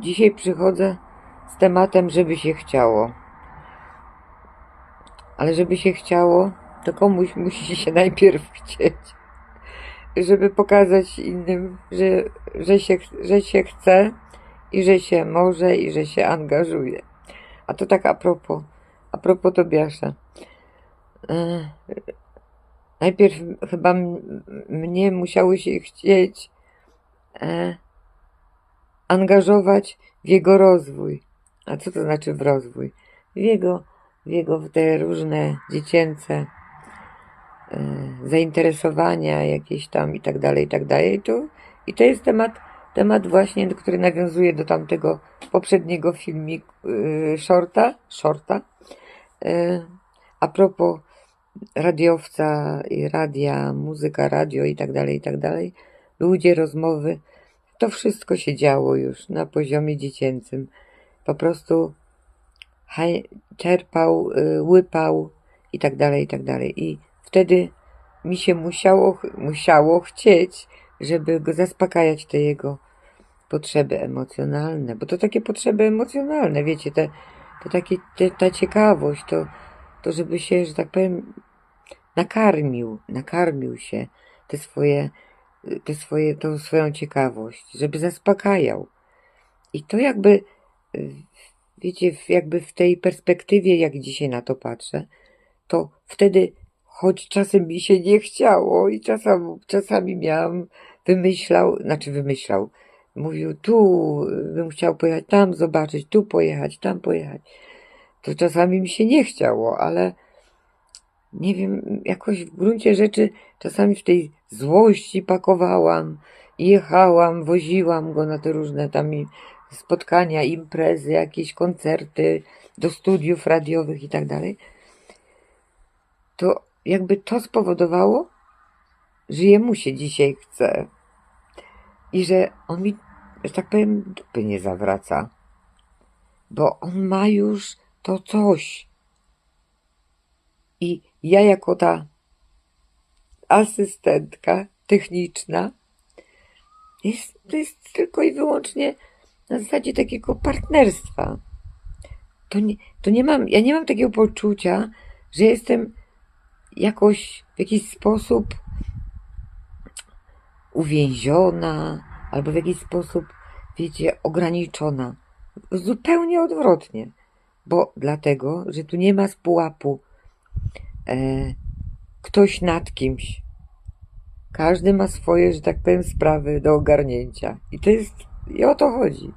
dzisiaj przychodzę z tematem, żeby się chciało. Ale żeby się chciało, to komuś musi się najpierw chcieć. Żeby pokazać innym, że, że, się, że się chce i że się może i że się angażuje. A to tak a propos, a propos Tobiasza. E, Najpierw chyba mnie musiało się chcieć e, angażować w jego rozwój. A co to znaczy w rozwój? W jego, w jego w te różne dziecięce e, zainteresowania jakieś tam i tak dalej, i tak dalej. I to, i to jest temat, temat właśnie, który nawiązuje do tamtego poprzedniego filmiku, y, shorta, shorta. E, a propos radiowca i radia, muzyka, radio i tak dalej, i tak dalej. Ludzie, rozmowy. To wszystko się działo już na poziomie dziecięcym. Po prostu czerpał, y, łypał i tak dalej, i tak dalej. I wtedy mi się musiało, musiało chcieć, żeby go zaspokajać te jego potrzeby emocjonalne, bo to takie potrzeby emocjonalne, wiecie, te, to takie, te, ta ciekawość, to, to żeby się, że tak powiem, nakarmił, nakarmił się te swoje, te swoje, tą swoją ciekawość, żeby zaspokajał. I to jakby, y, wiecie, jakby w tej perspektywie, jak dzisiaj na to patrzę, to wtedy, choć czasem mi się nie chciało i czasami, czasami miałam, wymyślał, znaczy wymyślał, mówił, tu bym chciał pojechać, tam zobaczyć, tu pojechać, tam pojechać. To czasami mi się nie chciało, ale nie wiem, jakoś w gruncie rzeczy czasami w tej złości pakowałam, jechałam, woziłam go na te różne tam spotkania, imprezy, jakieś koncerty, do studiów radiowych i tak dalej. To jakby to spowodowało, że jemu się dzisiaj chce i że on mi, że tak powiem, dupy nie zawraca, bo on ma już to coś. I ja jako ta asystentka techniczna jest, to jest tylko i wyłącznie na zasadzie takiego partnerstwa. To nie, to nie mam, ja nie mam takiego poczucia, że jestem jakoś w jakiś sposób uwięziona albo w jakiś sposób, wiecie, ograniczona. Zupełnie odwrotnie. Bo dlatego, że tu nie ma z pułapu e, ktoś nad kimś. Każdy ma swoje, że tak powiem, sprawy do ogarnięcia. I to jest, i o to chodzi.